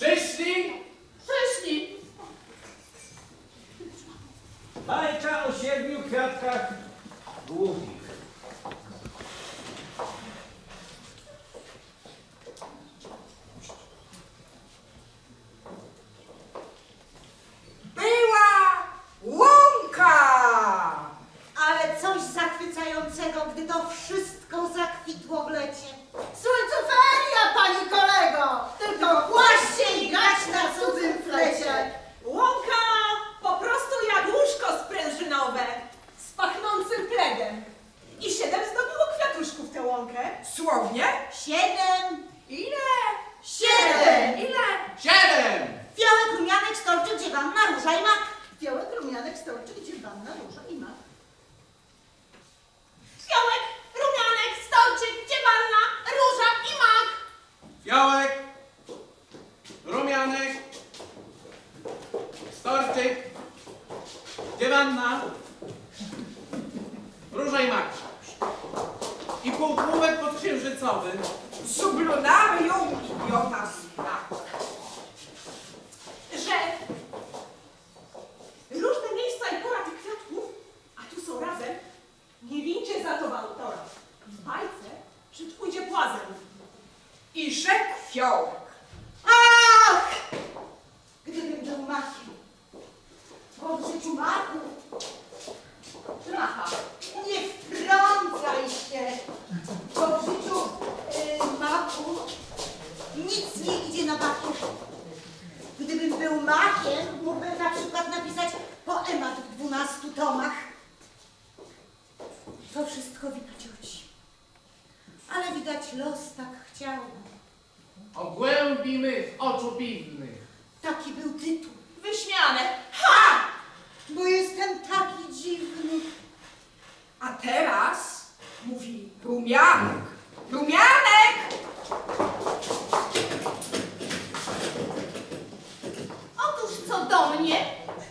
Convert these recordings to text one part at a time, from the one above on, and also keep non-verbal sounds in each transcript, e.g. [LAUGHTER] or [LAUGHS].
Vocês sim półkółek podksiężycowy. Zublonary ją, los tak chciał. O głębi mych oczu piwnych. Taki był tytuł. Wyśmiane. Ha! Bo jestem taki dziwny. A teraz mówi rumianek. Rumianek! Otóż co do mnie,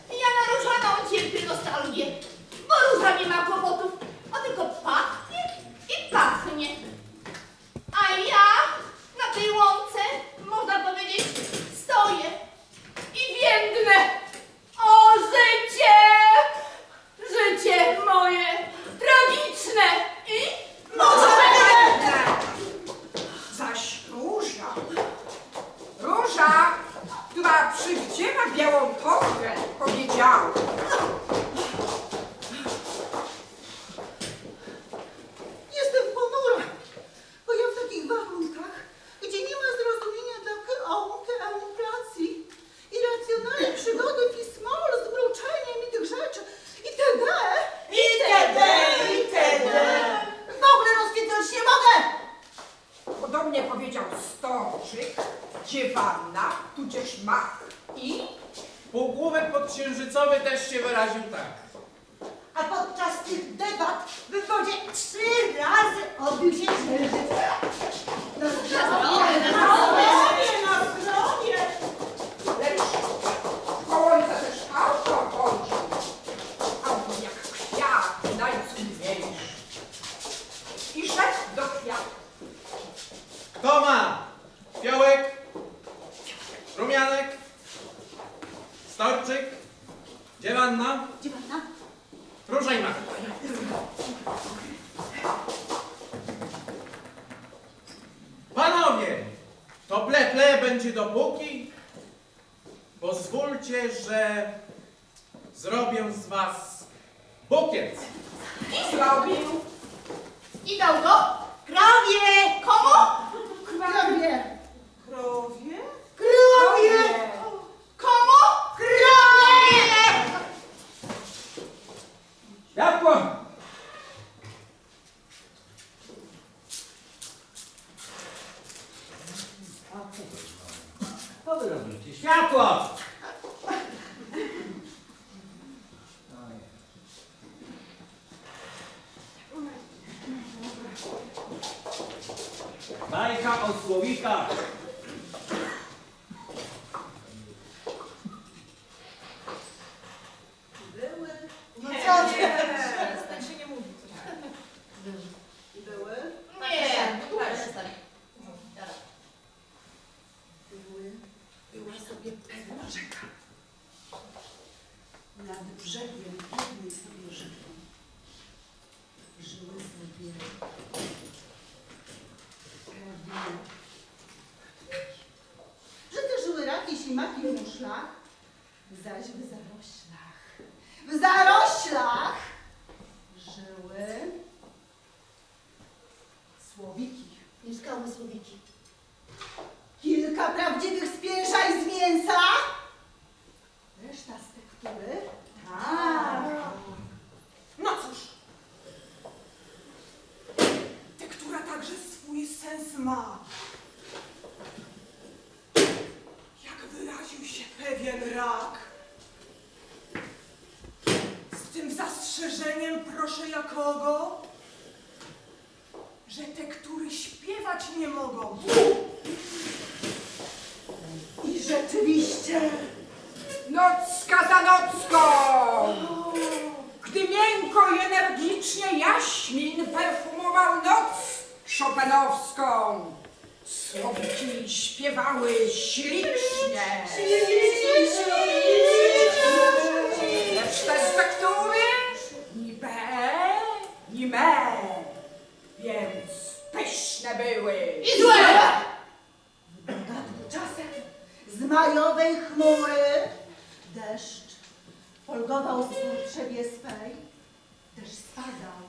ja na różaną cierpię nostalgię, bo róża nie ma andiamo un po', cominciamo. w rzepie, jednej sobie rzepą. Żyły sobie robiły. Że te żyły raki, ślimaki, muszlak, zaś w ostrzeżeniem proszę jakogo? Że te, którzy śpiewać nie mogą. I rzeczywiście noc skazanocką! Gdy miękko i energicznie jaśmin perfumował noc szopenowską, słowki śpiewały ślicznie. Lecz te spektury me, więc pyszne były. I złe! Tymczasem z majowej chmury deszcz folgował z gór przewieswej, deszcz spadał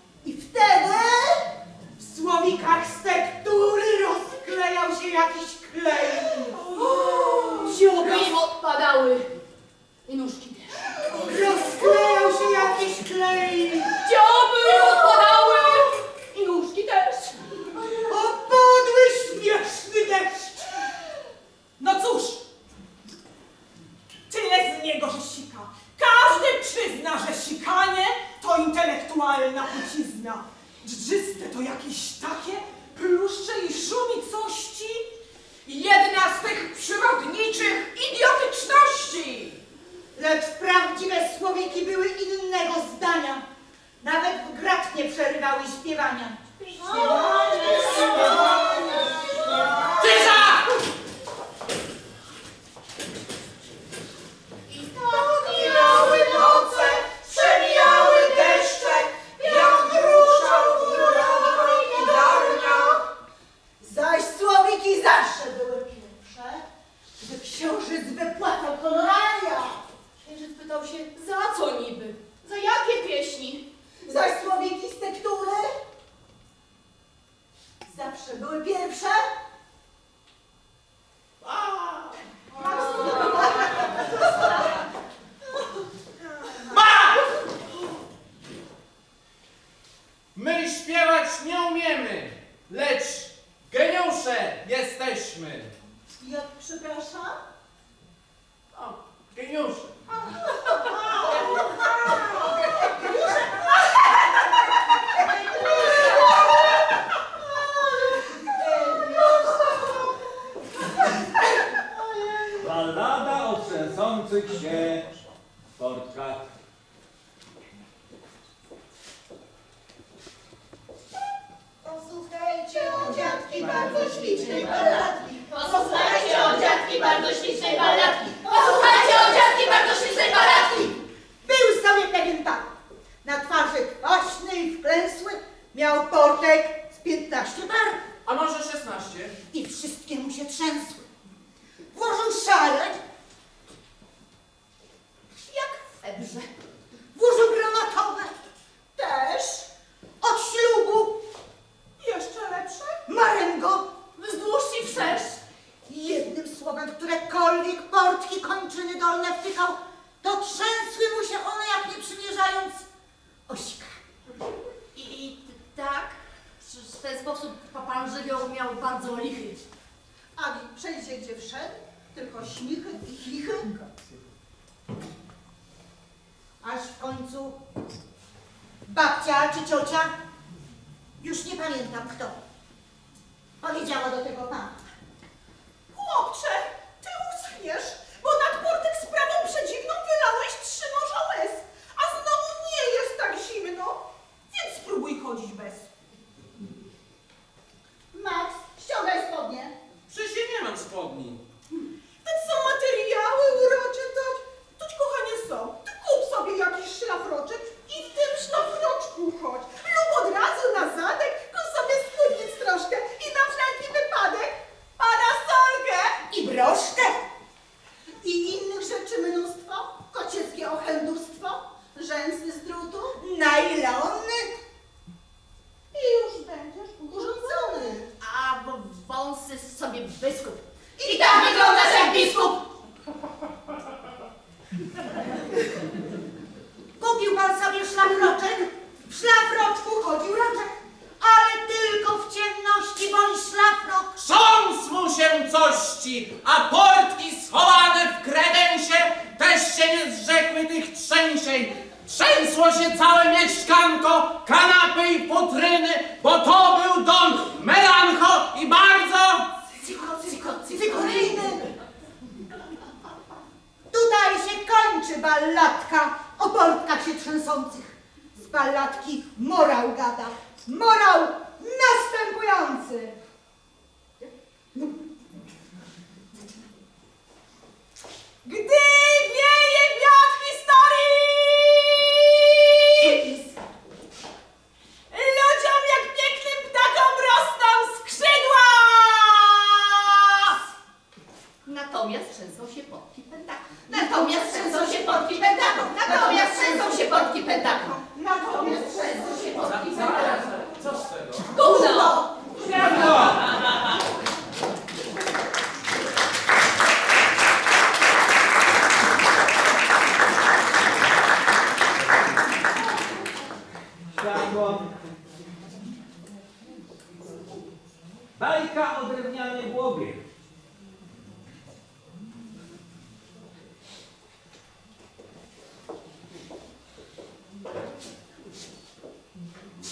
Jesteśmy! Jak przepraszam? O, geniusze. Balada o trzęsących się bardzo ślicznej balladki. Posłuchajcie o dziadki bardzo ślicznej balladki. Posłuchajcie o dziadki bardzo ślicznej balladki. Był sobie pewien pan. Na twarzy kwaśny i wklęsły miał portek z 15 par. A może 16? I wszystkie mu się trzęsły. Kupił pan sobie szlafroczek? W szlafroczku chodził roczek. Ale tylko w ciemności bądź szlafrok. Krząs mu się cości, a portki schowane w kredensie też się nie zrzekły tych trzęsień. Trzęsło się całe mieszkanko, kanapy i futryny, bo to był dom melancho i bardzo... Cyko, cyko, cyko. Cykoryjny. Tutaj się kończy balladka o portkach się trzęsących. Z balladki morał gada. Morał następujący. Gdy wieje wiatr historii, ludziom jak pięknym ptakom rosną skrzydła! Natomiast trzęsą się portki pentakom. Natomiast trzęsą się portki pentakom. Natomiast trzęsą się portki pentakom. Natomiast trzęsą się portki pentakom. Co z tego? Gówno! Światło. Bajka o drewnianej głowie.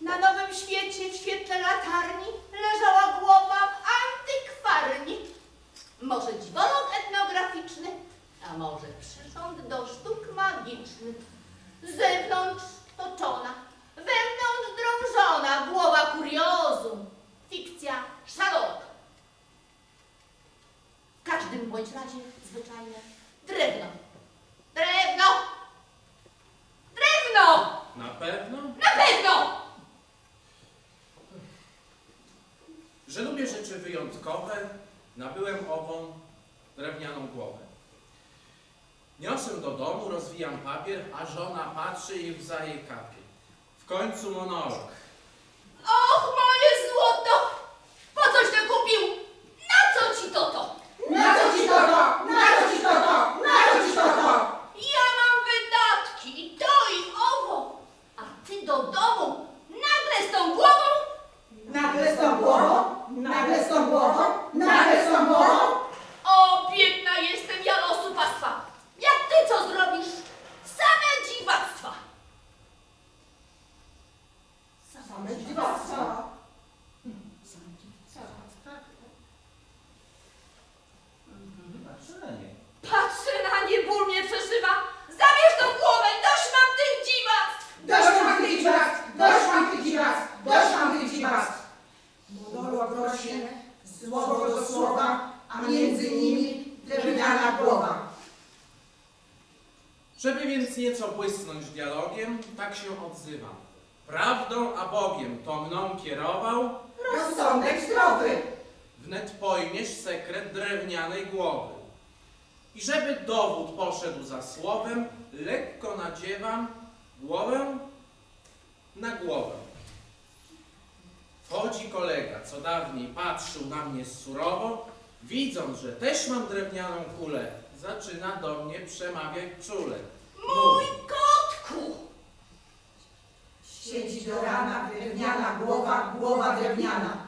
Na Nowym Świecie w świetle latarni leżała głowa w antykwarni. Może dziwolog etnograficzny, a może przyrząd do sztuk magicznych. Z zewnątrz toczona, wewnątrz drążona, głowa kuriozum, fikcja szalona. W każdym bądź razie zwyczajne drewno. Drewno! Drewno! Na pewno? Na pewno! Że lubię rzeczy wyjątkowe, nabyłem ową drewnianą głowę. Niosę do domu, rozwijam papier, a żona patrzy i łza jej kapie. W końcu monolog. Och, moje złoto! Po coś to kupił? Na co ci to to? Na co ci to to? Na co ci to to? Na co ci to to? Ja mam wydatki i to i owo, a ty do domu nagle z tą głową? Nagle z tą głową? Nagle z tą głową? Nagle z tą głową? O, biedna jestem ja losu pastwa. Jak ty co zrobisz? Same dziwactwa. Same dziwactwa. Patrzę na nie. Patrzę na nie, ból mnie przeżywa. Zabierz tą głowę, dość mam tych dziwactw. Dość mam tych dziwactw! Dość mam tych dziwactw! Dość mam tych dziwactw! Modorła rośnie, słowo do słowa, a między nimi drewniana głowa. Żeby więc nieco błysnąć dialogiem, tak się odzywam. Prawdą a Bogiem to mną kierował, Rozsądek zdrowy. wnet pojmiesz sekret drewnianej głowy. I żeby dowód poszedł za słowem, lekko nadziewam głowę na głowę. Wchodzi kolega, co dawniej patrzył na mnie surowo, widząc, że też mam drewnianą kulę, zaczyna do mnie przemawiać czule. Mój kotku! Siedzi do rana drewniana głowa, głowa drewniana.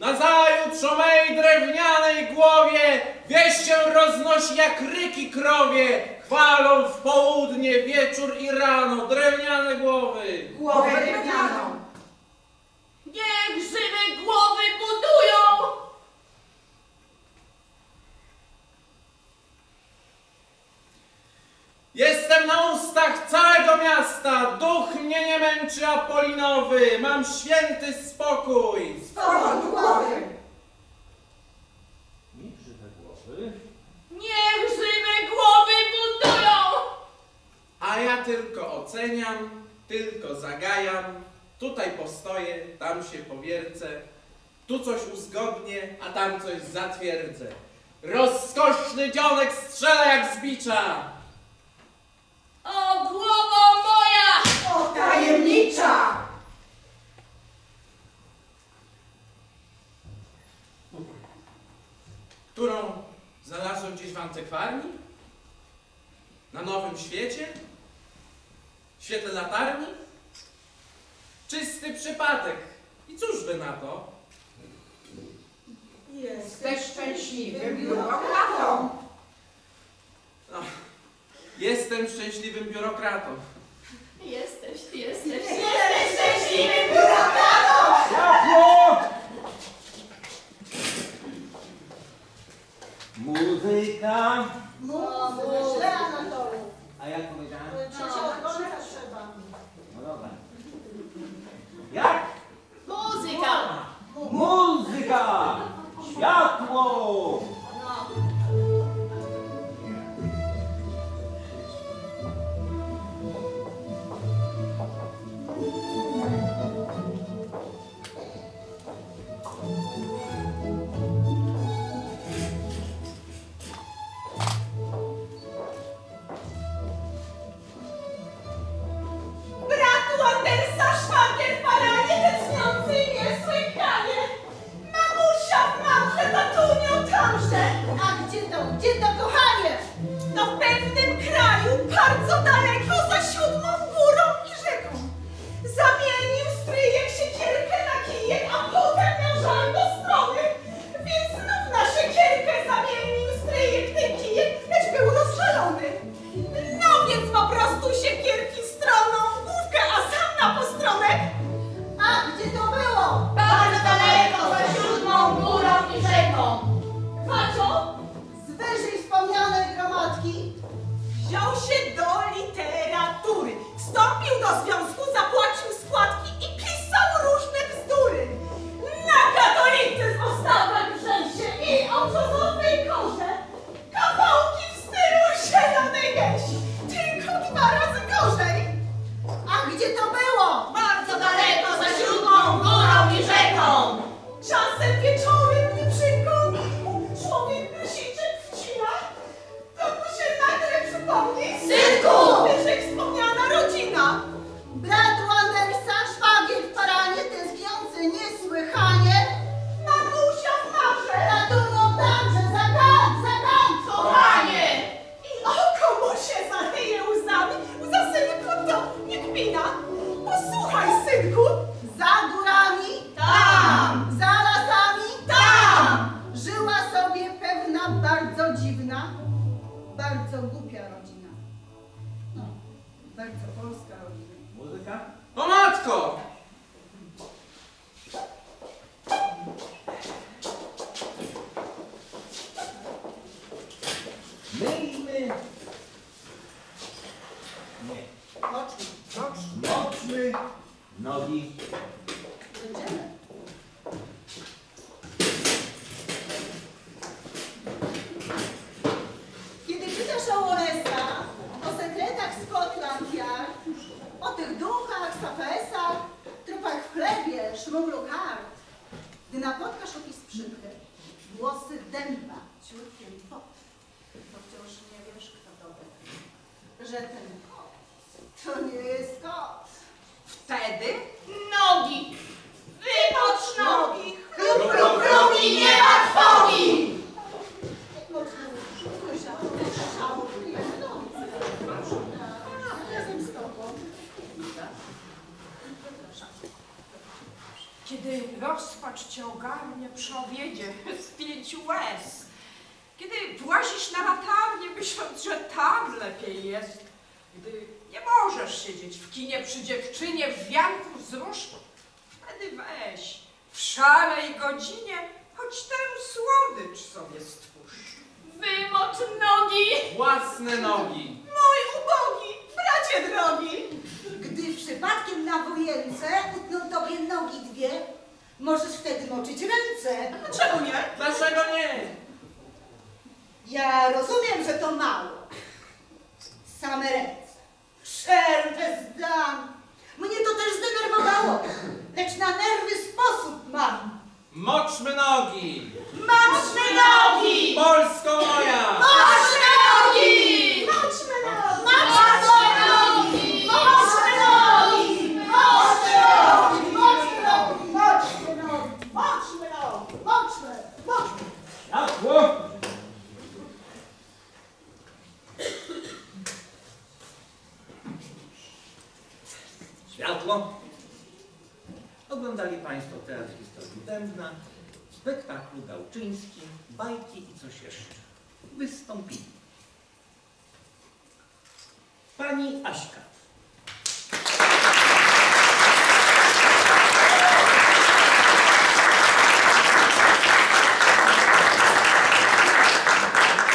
Nazajutrz o mej drewnianej głowie wieść się roznosi jak ryki krowie, chwalą w południe, wieczór i rano drewniane głowy. Głowę drewnianą. Niech żywe głowy Tęczy apolinowy, mam święty spokój! Spokój głowy! Mi grzywe głowy? Nie grzywe głowy buntują! A ja tylko oceniam, tylko zagajam, tutaj postoję, tam się powiercę, tu coś uzgodnię, a tam coś zatwierdzę. Rozkoszny dzionek strzela jak z bicza! Którą znalazłem gdzieś w antykwarium? Na Nowym Świecie? W świetle latarni? Czysty przypadek. I cóż by na to? Jesteś szczęśliwym biurokratą. Ach, jestem szczęśliwym biurokratą. Jesteś, jesteś, Jesteś szczęśliwym Światło! Muzyka. Anatolu. A jak powiedziałem? No dobra. Jak? Muzyka! Muzyka! Światło! Wziął się do literatury. Wstąpił do związku, szmuglu kart, gdy napotkasz opis przykry, włosy dęba, ciurkiem pot, to wciąż nie wiesz, kto to był. Że ten kot to nie jest kot. Wtedy Nogi! Wypocz nogi! Klub, Klub, klub i nie ma trwogi! Kiedy rozpacz cię ogarnie przy obiedzie z pięciu łez. Kiedy włazisz na latarnię, myśląc, że tam lepiej jest. Gdy nie możesz siedzieć w kinie przy dziewczynie w wianku z róż, wtedy weź w szarej godzinie choć tę słodycz sobie stwórz. Wymocz nogi! Własne nogi. mój ubogi, bracie drogi. Gdy przypadkiem na wojence utną tobie nogi dwie, możesz wtedy moczyć ręce. Czemu nie? Dlaczego nie? Ja rozumiem, że to mało. Same ręce. przerwę zdam. Mnie to też zdenerwowało, lecz na nerwy sposób mam. Moczmy nogi! Moczmy nogi! Polsko moja! Moczmy W spektaklu gałczyńskim, bajki i coś jeszcze. Wystąpili. Pani Aśka,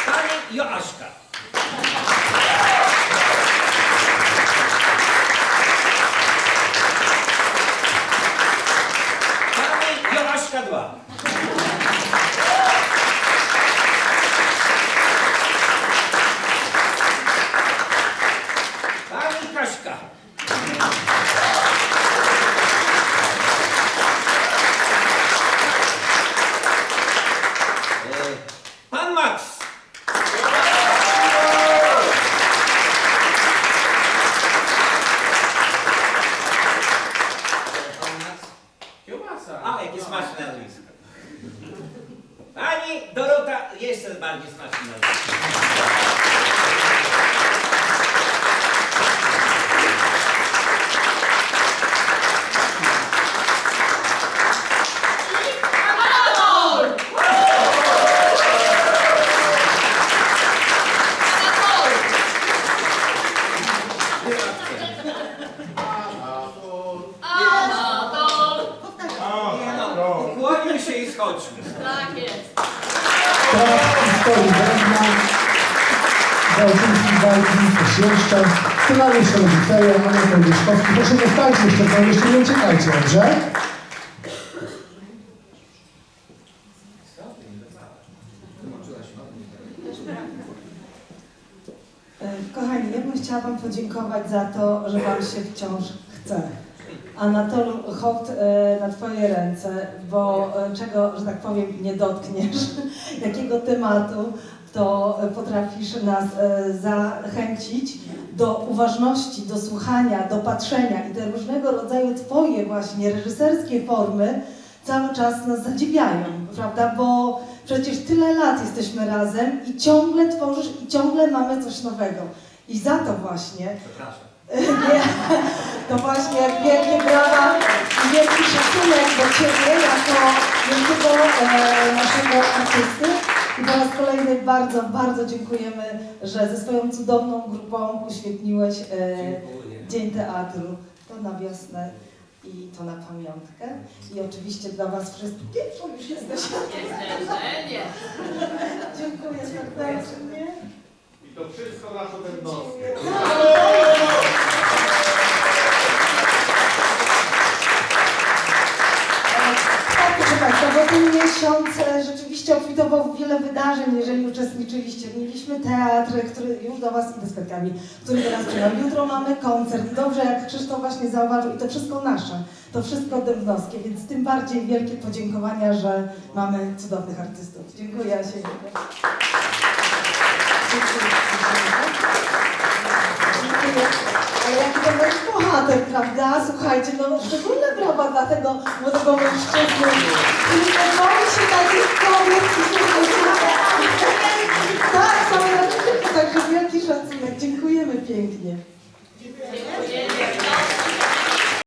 Pani Joaszka. Pani Joaszka 2. Pani Kaśka. E, Pan Max. Pan Max. Kiełbasa. A, jakie smaczne nazwisko. Pani Dorota, jeszcze bardziej smaczne nazwisko. Nie no, ukłonimy się i schodźmy. Tak jest. Teatr historii Węgla, Gałczyński Bajki, Świeszczak, scenariusz reżyseria, Anna Mieszkowski. Proszę zostańcie jeszcze, bo jeszcze nie uciekajcie, dobrze? Kochani, ja bym chciała Wam podziękować za to, że Wam się wciąż chce. Anatol, hołd e, na Twoje ręce, bo e, czego, że tak powiem, nie dotkniesz, [LAUGHS] jakiego tematu, to potrafisz nas e, zachęcić do uważności, do słuchania, do patrzenia i te różnego rodzaju Twoje właśnie reżyserskie formy cały czas nas zadziwiają, prawda? Bo przecież tyle lat jesteśmy razem i ciągle tworzysz i ciągle mamy coś nowego. I za to właśnie Przepraszam. [LAUGHS] to właśnie wielkie brawa i wielki szacunek do Ciebie jako wielkiego e, naszego artysty. I po raz kolejny bardzo, bardzo dziękujemy, że ze swoją cudowną grupą uświetniłeś e. Dzień Teatru. To na wiosnę i to na pamiątkę. I oczywiście dla Was wszystkich, bo już jesteś. Niestety, Dziękuję serdecznie. I to wszystko na to wiele wydarzeń, jeżeli uczestniczyliście. Mieliśmy teatr, który już do Was idę z kwiatkami, który do nas. Jutro mamy koncert. Dobrze, jak Krzysztof właśnie zauważył, i to wszystko nasze, to wszystko dębnowskie, więc tym bardziej wielkie podziękowania, że mamy cudownych artystów. Dziękuję, Asienko. Dziękuję. Dziękuję. Ale jaki to będzie bohater, prawda? Słuchajcie, no szczególne brawa dla tego młodego mężczyzny, nie boi się takich kobiet, Tak, same na Także wielki szacunek. Dziękujemy pięknie. Dziękuję.